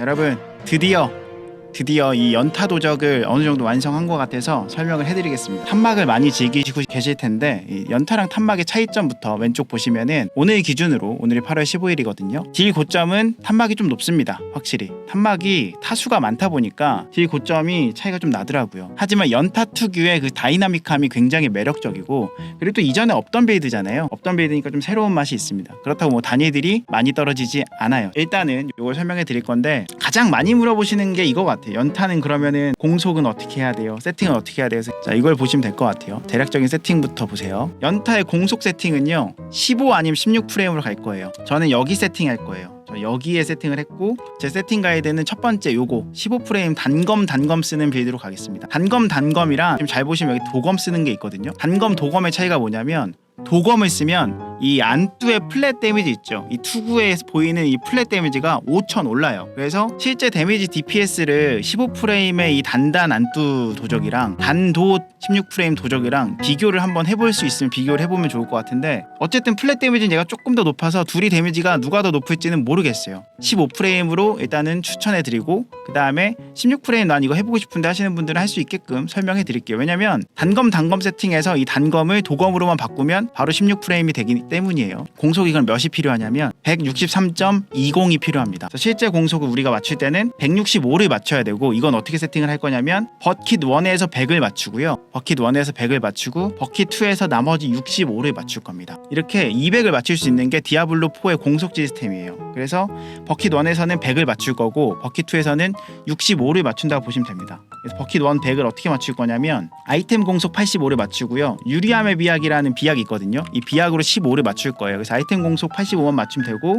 여러분 드디어 드디어 이 연타 도적을 어느 정도 완성한 것 같아서 설명을 해드리겠습니다. 탄막을 많이 즐기시고 계실 텐데 이 연타랑 탄막의 차이점부터 왼쪽 보시면은 오늘 기준으로 오늘이 8월 15일이거든요. 딜 고점은 탄막이 좀 높습니다. 확실히 탄막이 타수가 많다 보니까 딜 고점이 차이가 좀 나더라고요. 하지만 연타 특유의 그 다이나믹함이 굉장히 매력적이고 그리고 또 이전에 없던 빌드잖아요. 없던 빌드니까 좀 새로운 맛이 있습니다. 그렇다고 뭐 단위들이 많이 떨어지지 않아요. 일단은 이걸 설명해 드릴 건데 가장 많이 물어보시는 게 이거 같아요. 연타는 그러면은 공속은 어떻게 해야 돼요? 세팅은 어떻게 해야 돼요? 자 이걸 보시면 될 것 같아요. 대략적인 세팅부터 보세요. 연타의 공속 세팅은요 15 아니면 16 프레임으로 갈 거예요. 저는 여기 세팅할 거예요. 저 여기에 세팅을 했고 제 세팅 가이드는 첫 번째 요거 15프레임 단검 단검 쓰는 빌드로 가겠습니다. 단검 단검이랑 지금 잘 보시면 여기 도검 쓰는 게 있거든요. 단검 도검의 차이가 뭐냐면 도검을 쓰면 이 안뚜의 플랫 데미지 있죠. 이 투구에 보이는 이 플랫 데미지가 5000 올라요. 그래서 실제 데미지 DPS를 15프레임의 이 단단 안뚜 도적이랑 단도 16프레임 도적이랑 비교를 한번 해볼 수 있으면 비교를 해보면 좋을 것 같은데 어쨌든 플랫 데미지는 얘가 조금 더 높아서 둘이 데미지가 누가 더 높을지는 모르겠어요. 15프레임으로 일단은 추천해드리고 그 다음에 16프레임 난 이거 해보고 싶은데 하시는 분들은 할 수 있게끔 설명해 드릴게요. 왜냐면 단검 단검 세팅에서 이 단검을 도검으로만 바꾸면 바로 16프레임이 되기 때문이에요. 공속이 그럼 몇이 필요하냐면 163.20이 필요합니다. 실제 공속을 우리가 맞출 때는 165를 맞춰야 되고 이건 어떻게 세팅을 할 거냐면 버킷 1에서 100을 맞추고요. 버킷 1에서 100을 맞추고 버킷 2에서 나머지 65를 맞출 겁니다. 이렇게 200을 맞출 수 있는 게 디아블로 4의 공속 시스템이에요. 그래서 버킷 1에서는 100을 맞출 거고 버킷 2에서는 65를 맞춘다고 보시면 됩니다. 그래서 버킷 1 100을 어떻게 맞출 거냐면 아이템 공속 85를 맞추고요. 유리함의 비약이라는 비약이 있거든요. 이 비약으로 15를 맞출 거예요. 그래서 아이템 공속 85만 맞추면 되고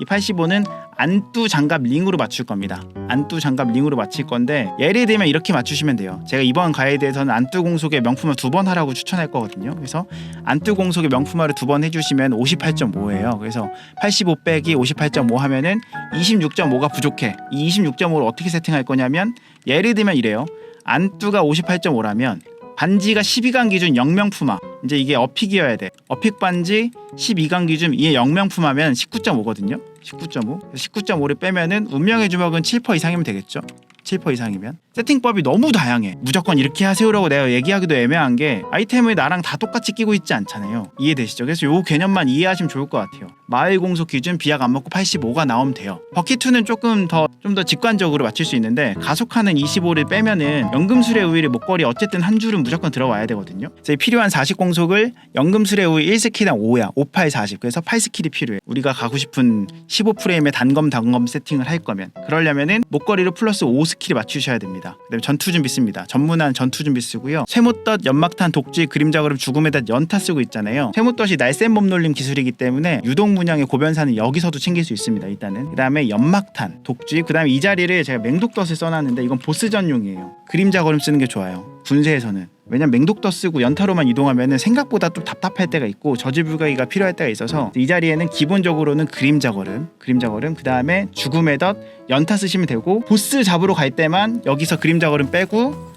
이 85는 안뚜 장갑 링으로 맞출 겁니다. 안뚜 장갑 링으로 맞힐 건데 예를 들면 이렇게 맞추시면 돼요. 제가 이번 가이드에서는 안뚜 공속의 명품화 두 번 하라고 추천할 거거든요. 그래서 안뚜 공속의 명품화를 두 번 해주시면 58.5예요. 그래서 85 빼기 58.5 하면은 26.5가 부족해. 이 26.5를 어떻게 세팅할 거냐면 예를 들면 이래요. 안뚜가 58.5라면 반지가 12강 기준 0명품화. 이제 이게 어픽이어야 돼. 어픽 반지 12강 기준 이게 0명품화면 19.5거든요. 19.5 19.5를 빼면은 운명의 주먹은 7% 이상이면 되겠죠. 7% 이상이면. 세팅법이 너무 다양해. 무조건 이렇게 하세요라고 내가 얘기하기도 애매한 게 아이템을 나랑 다 똑같이 끼고 있지 않잖아요. 이해되시죠? 그래서 요 개념만 이해하시면 좋을 것 같아요 마을 공속 기준 비약 안 먹고 85가 나오면 돼요. 버킷2는 조금 더 좀 더 직관적으로 맞출 수 있는데 가속하는 25를 빼면은 연금술의 우위를 목걸이 어쨌든 한 줄은 무조건 들어와야 되거든요. 그래서 이 필요한 40 공속을 연금술의 우위 1스킬당 5야 5, 8, 40 그래서 8스킬이 필요해. 우리가 가고 싶은 15프레임의 단검 단검 세팅을 할 거면. 그러려면은 목걸이로 플러스 5스킬을 맞추셔야 됩니다. 그다음에 전투 준비 씁니다. 전문한 전투 준비 쓰고요. 쇠못덧 연막탄 독지 그림자 그름 죽음에다 연타 쓰고 있잖아요. 쇠못덧이 날쌘 몸놀림 기술이기 때문에 유동 문 양의 고변사는 여기서도 챙길 수 있습니다 일단은. 그다음에 연막탄 독지 그다음에 이 자리를 제가 맹독덧을 써놨는데 이건 보스 전용이에요. 그림자 걸음 쓰는 게 좋아요 군세에서는. 왜냐면 맹독덧 쓰고 연타로만 이동하면은 생각보다 좀 답답할 때가 있고 저지불가기가 필요할 때가 있어서 이 자리에는 기본적으로는 그림자 걸음 그림자 걸음 그 다음에 죽음의 덧 연타 쓰시면 되고 보스 잡으러 갈 때만 여기서 그림자 걸음 빼고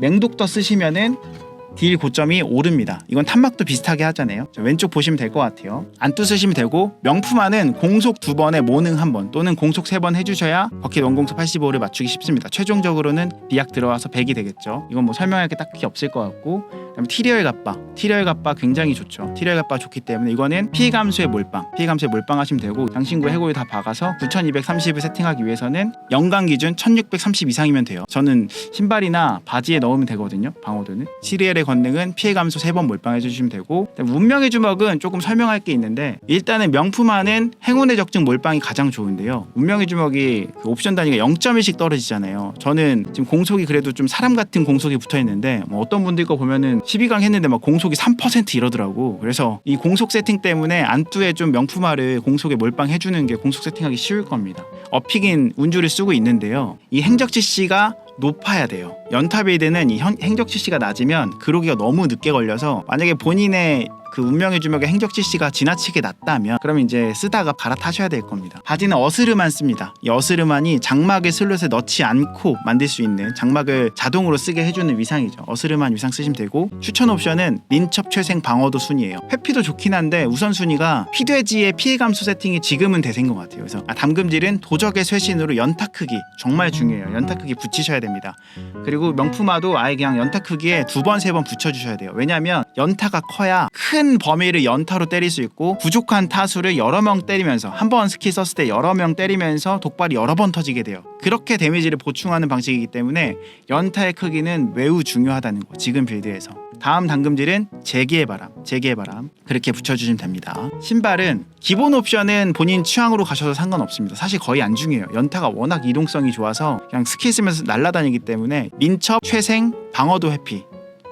맹독덧 쓰시면은 딜 고점이 오릅니다. 이건 탄막도 비슷하게 하잖아요. 자, 왼쪽 보시면 될 것 같아요. 안뚜 쓰시면 되고 명품화는 공속 두 번에 모능 한 번 또는 공속 세 번 해주셔야 버킷 원공속 85를 맞추기 쉽습니다. 최종적으로는 비약 들어와서 100이 되겠죠. 이건 뭐 설명할 게 딱히 없을 것 같고 그다음에 티리얼 갑바 티리얼 갑바 굉장히 좋죠. 티리얼 갑바 좋기 때문에 이거는 피해 감소의 몰빵 피해 감소의 몰빵 하시면 되고 장신구 해골 다 박아서 9230을 세팅하기 위해서는 연간 기준 1630 이상이면 돼요. 저는 신발이나 바지에 넣으면 되거든요. 방어도는 시리얼의 권능은 피해 감소 세번 몰빵해 주시면 되고 운명의 주먹은 조금 설명할 게 있는데 일단은 명품화는 행운의 적증 몰빵이 가장 좋은데요. 운명의 주먹이 그 옵션 단위가 0.1씩 떨어지잖아요. 저는 지금 공속이 그래도 좀 사람 같은 공속이 붙어 있는데 뭐 어떤 분들 거 보면은 12강 했는데 막 공속이 3% 이러더라고. 그래서 이 공속 세팅 때문에 안뚜에 좀 명품화를 공속에 몰빵해 주는 게 공속 세팅하기 쉬울 겁니다. 어픽인 운주를 쓰고 있는데요. 이 행적치 씨가 높아야 돼요. 연타 빌드는 이 현- 행적 CC가 낮으면 그로기가 너무 늦게 걸려서 만약에 본인의 그 운명의 주먹의 행적 CC가 지나치게 낮다면 그러면 이제 쓰다가 갈아타셔야 될 겁니다. 바지는 어스르만 씁니다. 이 어스르만이 장막을 슬롯에 넣지 않고 만들 수 있는 장막을 자동으로 쓰게 해주는 위상이죠. 어스르만 위상 쓰시면 되고 추천 옵션은 민첩 최생 방어도 순이에요. 회피도 좋긴 한데 우선 순위가 피돼지의 피해 감소 세팅이 지금은 대세인 것 같아요. 그래서 아, 담금질은 도적의 쇄신으로 연타 크기 정말 중요해요. 연타 크기 붙이셔야 됩니다. 그리고 명품화도 아예 그냥 연타 크기에 두 번 세번 붙여주셔야 돼요. 왜냐하면 연타가 커야 큰 범위를 연타로 때릴 수 있고 부족한 타수를 여러 명 때리면서 한 번 스킬 썼을 때 여러 명 때리면서 독발이 여러 번 터지게 돼요. 그렇게 데미지를 보충하는 방식이기 때문에 연타의 크기는 매우 중요하다는 거. 지금 빌드에서. 다음 당금질은 재기의 바람, 재기의 바람 그렇게 붙여주시면 됩니다. 신발은 기본 옵션은 본인 취향으로 가셔도 상관없습니다. 사실 거의 안 중요해요. 연타가 워낙 이동성이 좋아서 그냥 스킬 쓰면서 날아다니기 때문에 민첩, 최생, 방어도 회피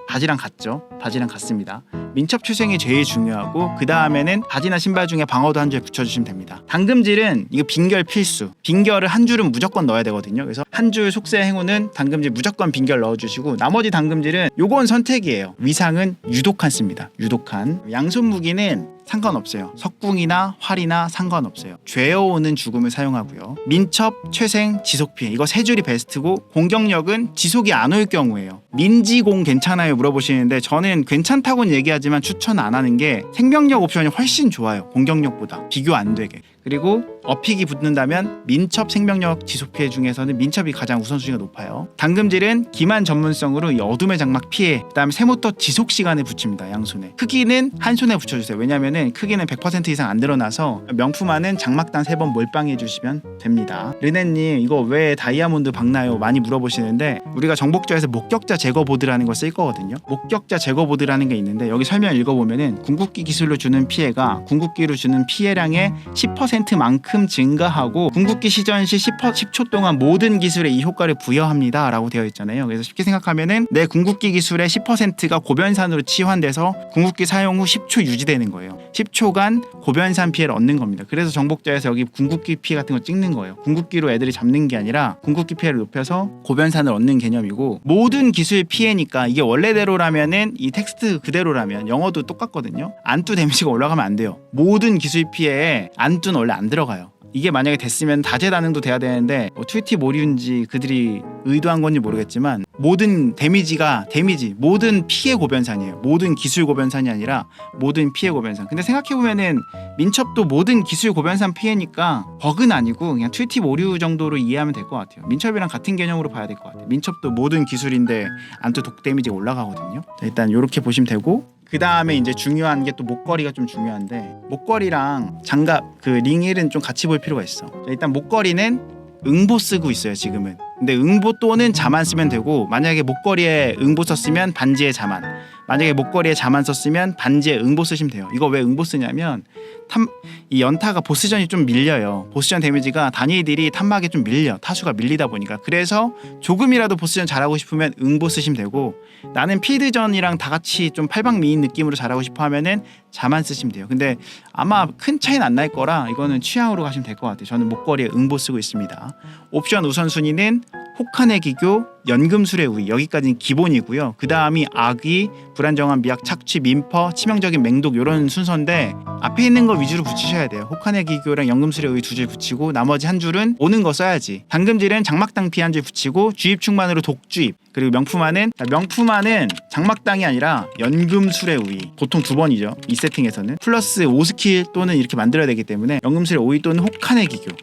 바지랑 같죠. 바지랑 같습니다. 민첩 출생이 제일 중요하고 그 다음에는 바지나 신발 중에 방어도 한 줄 붙여주시면 됩니다. 당금질은 이거 빈결 필수. 빈결을 한 줄은 무조건 넣어야 되거든요. 그래서 한 줄 속세 행운은 당금질 무조건 빈결 넣어주시고 나머지 당금질은 요건 선택이에요. 위상은 유독한 씁니다. 유독한 양손 무기는 상관없어요. 석궁이나 활이나 상관없어요. 죄어오는 죽음을 사용하고요. 민첩, 최생, 지속 피해 이거 세 줄이 베스트고 공격력은 지속이 안 올 경우에요. 민지공 괜찮아요 물어보시는데 저는 괜찮다고는 얘기하지만 추천 안 하는 게 생명력 옵션이 훨씬 좋아요. 공격력보다 비교 안 되게. 그리고 어픽이 붙는다면 민첩 생명력 지속 피해 중에서는 민첩이 가장 우선순위가 높아요. 당금질은 기만 전문성으로 이 어둠의 장막 피해, 그다음에 세모터 지속 시간을 붙입니다. 양손에. 크기는 한 손에 붙여주세요. 왜냐면은 크기는 100% 이상 안 늘어나서 명품화는 장막당 세번 몰빵해 주시면 됩니다. 르네님 이거 왜 다이아몬드 박나요? 많이 물어보시는데 우리가 정복자에서 목격자 제거 보드라는 걸 쓸 거거든요. 목격자 제거 보드라는 게 있는데 여기 설명 읽어보면은 궁극기 기술로 주는 피해가 궁극기로 주는 피해량의 10% 만큼 증가하고 궁극기 시전 시 10, 10초 동안 모든 기술에 이 효과를 부여합니다 라고 되어 있잖아요. 그래서 쉽게 생각하면은 내 궁극기 기술의 10%가 고변산으로 치환돼서 궁극기 사용 후 10초 유지되는 거예요. 10초간 고변산 피해를 얻는 겁니다. 그래서 정복자에서 여기 궁극기 피해 같은 거 찍는 거예요. 궁극기로 애들이 잡는 게 아니라 궁극기 피해를 높여서 고변산을 얻는 개념이고 모든 기술 피해니까 이게 원래대로라면은 이 텍스트 그대로라면 영어도 똑같거든요. 안뚜 데미지가 올라가면 안 돼요. 모든 기술 피해에 안뚜는 원래 안 들어가요. 이게 만약에 됐으면 다재다능도 돼야 되는데 뭐 트위티 모류인지 그들이 의도한 건지 모르겠지만 모든 데미지가 데미지 모든 피해 고변산이에요. 모든 기술 고변산이 아니라 모든 피해 고변산. 근데 생각해 보면은 민첩도 모든 기술 고변산 피해니까 버그는 아니고 그냥 트위티 모류 정도로 이해하면 될 것 같아요. 민첩이랑 같은 개념으로 봐야 될 것 같아요. 민첩도 모든 기술인데 안또 독 데미지가 올라가거든요. 자, 일단 이렇게 보시면 되고 그 다음에 이제 중요한 게 또 목걸이가 좀 중요한데 목걸이랑 장갑 그 링일은 좀 같이 볼 필요가 있어. 자, 일단 목걸이는 응보 쓰고 있어요 지금은. 근데 응보 또는 자만 쓰면 되고 만약에 목걸이에 응보 썼으면 반지에 자만. 만약에 목걸이에 자만 썼으면 반지에 응보 쓰시면 돼요. 이거 왜 응보 쓰냐면 탐, 이 연타가 보스전이 좀 밀려요. 보스전 데미지가 단일들이 탐막에 좀 밀려. 타수가 밀리다 보니까. 그래서 조금이라도 보스전 잘하고 싶으면 응보 쓰시면 되고 나는 필드전이랑 다 같이 좀 팔방미인 느낌으로 잘하고 싶어 하면은 자만 쓰시면 돼요. 근데 아마 큰 차이는 안 날 거라 이거는 취향으로 가시면 될 것 같아요. 저는 목걸이에 응보 쓰고 있습니다. 옵션 우선순위는 혹한의 기교, 연금술의 우위 여기까지는 기본이고요. 그 다음이 악의, 불안정한 미학, 착취, 민퍼, 치명적인 맹독 이런 순서인데 앞에 있는 거 위주로 붙이셔야 돼요. 혹한의 기교랑 연금술의 우위 두 줄 붙이고 나머지 한 줄은 오는 거 써야지. 당금질은 장막당 피 한 줄 붙이고 주입 충만으로 독주입 그리고 명품화는 명품화는 장막당이 아니라 연금술의 우위 보통 두 번이죠. 이 세팅에서는 플러스 5스킬 또는 이렇게 만들어야 되기 때문에 연금술의 우위 또는 혹한의 기교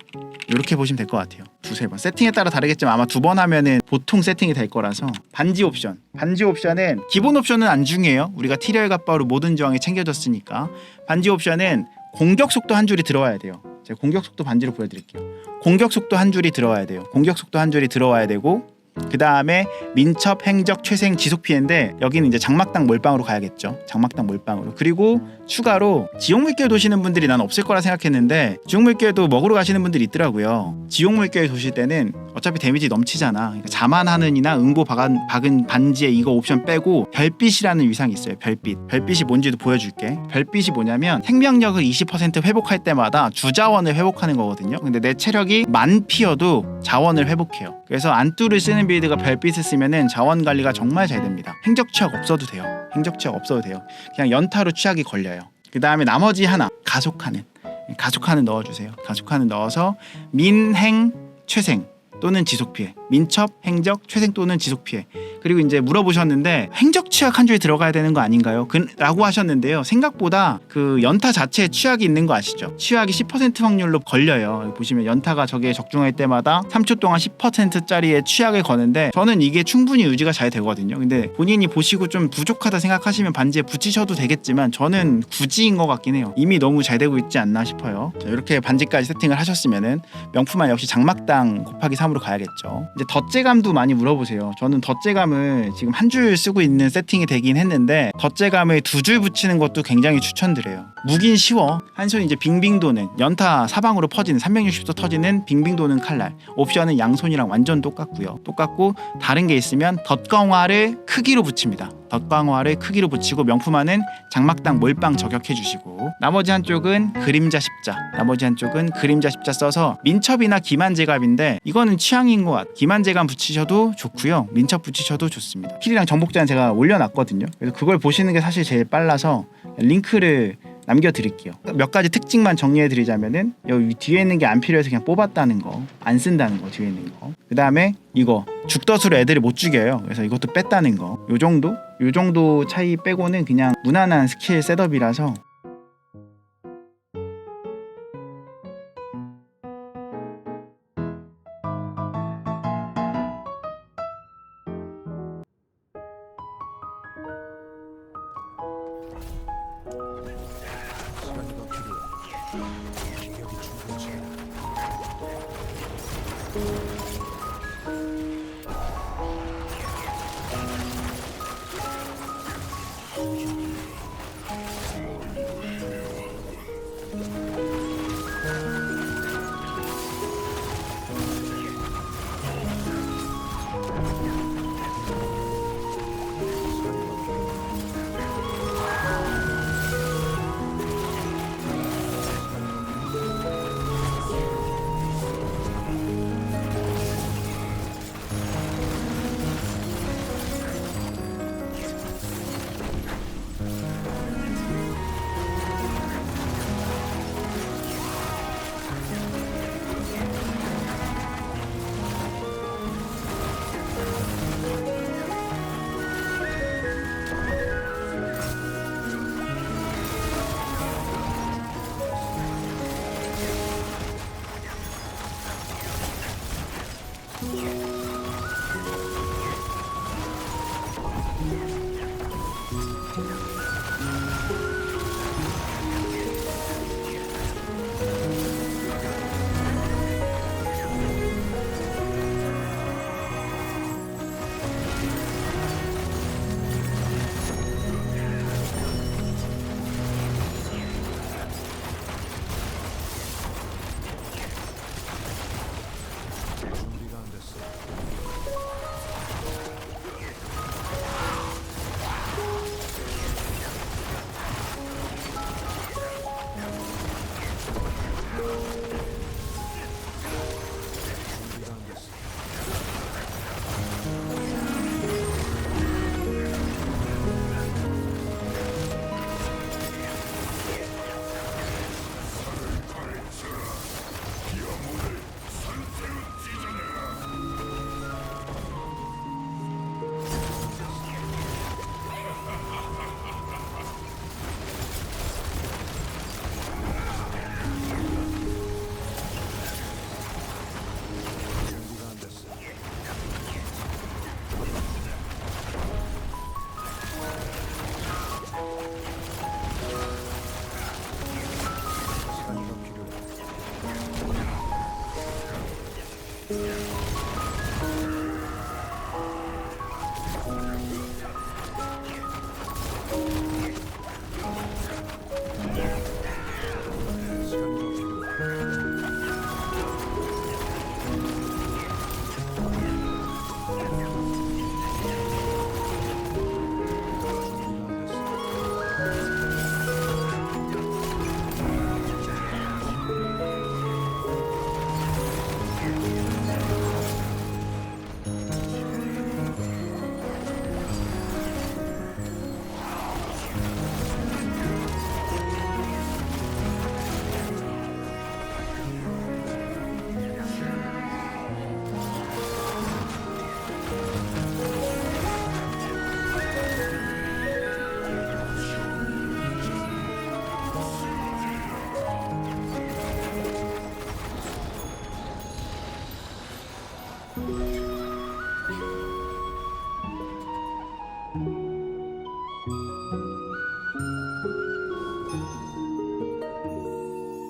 이렇게 보시면 될 것 같아요. 두세 번. 세팅에 따라 다르겠지만 아마 두 번 하면은 보통 세팅이 될 거라서 반지 옵션. 반지 옵션은 기본 옵션은 안 중요해요. 우리가 티리얼 갑바로 모든 저항이 챙겨졌으니까 반지 옵션은 공격 속도 한 줄이 들어와야 돼요. 제가 공격 속도 반지로 보여드릴게요. 공격 속도 한 줄이 들어와야 돼요. 공격 속도 한 줄이 들어와야 되고 그 다음에 민첩, 행적, 최생, 지속 피해인데 여기는 이제 장막당 몰빵으로 가야겠죠. 장막당 몰빵으로. 그리고 추가로 지옥물길 도시는 분들이 난 없을 거라 생각했는데 지옥물길도 먹으러 가시는 분들이 있더라고요. 지옥물길 도실 때는 어차피 데미지 넘치잖아. 그러니까 자만하는이나 응보 박은, 박은 반지에 이거 옵션 빼고 별빛이라는 위상이 있어요. 별빛. 별빛이 뭔지도 보여줄게. 별빛이 뭐냐면 생명력을 20% 회복할 때마다 주자원을 회복하는 거거든요. 근데 내 체력이 만 피어도 자원을 회복해요. 그래서 안뚜를 쓰는 빌드가 별빛을 쓰면은 자원 관리가 정말 잘 됩니다. 행적 취약 없어도 돼요. 행적 취약 없어도 돼요. 그냥 연타로 취약이 걸려요. 그 다음에 나머지 하나 가속하는 가속하는 넣어주세요. 가속하는 넣어서 민행 최생 또는 지속 피해, 민첩, 행적, 최생 또는 지속 피해. 그리고 이제 물어보셨는데 행적 취약 한 줄에 들어가야 되는 거 아닌가요? 그, 라고 하셨는데요. 생각보다 그 연타 자체에 취약이 있는 거 아시죠? 취약이 10% 확률로 걸려요. 보시면 연타가 저게 적중할 때마다 3초 동안 10%짜리의 취약을 거는데 저는 이게 충분히 유지가 잘 되거든요. 근데 본인이 보시고 좀 부족하다 생각하시면 반지에 붙이셔도 되겠지만 저는 굳이인 것 같긴 해요. 이미 너무 잘 되고 있지 않나 싶어요. 자, 이렇게 반지까지 세팅을 하셨으면은 명품만 역시 장막당 곱하기 3으로 가야겠죠. 이제 덧재감도 많이 물어보세요. 저는 덧재감 을 지금 한 줄 쓰고 있는 세팅이 되긴 했는데 덧재감을 두 줄 붙이는 것도 굉장히 추천드려요. 무긴 쉬워. 한 손 이제 빙빙 도는 연타 사방으로 퍼지는 360도 터지는 빙빙 도는 칼날. 옵션은 양손이랑 완전 똑같고요. 똑같고 다른 게 있으면 덧광화를 크기로 붙입니다. 덧광화를 크기로 붙이고 명품화는 장막당 몰빵 저격해 주시고 나머지 한쪽은 그림자 십자 나머지 한쪽은 그림자 십자 써서 민첩이나 기만제갑인데 이거는 취향인 것 같. 기만제갑 붙이셔도 좋고요 민첩 붙이셔도 좋습니다 필이랑 정복자는 제가 올려놨거든요 그래서 그걸 보시는 게 사실 제일 빨라서 링크를 남겨드릴게요. 몇 가지 특징만 정리해드리자면은 여기 뒤에 있는 게 안 필요해서 그냥 뽑았다는 거, 안 쓴다는 거 뒤에 있는 거. 그 다음에 이거 죽덫으로 애들을 못 죽여요. 그래서 이것도 뺐다는 거. 요 정도? 요 정도 차이 빼고는 그냥 무난한 스킬 셋업이라서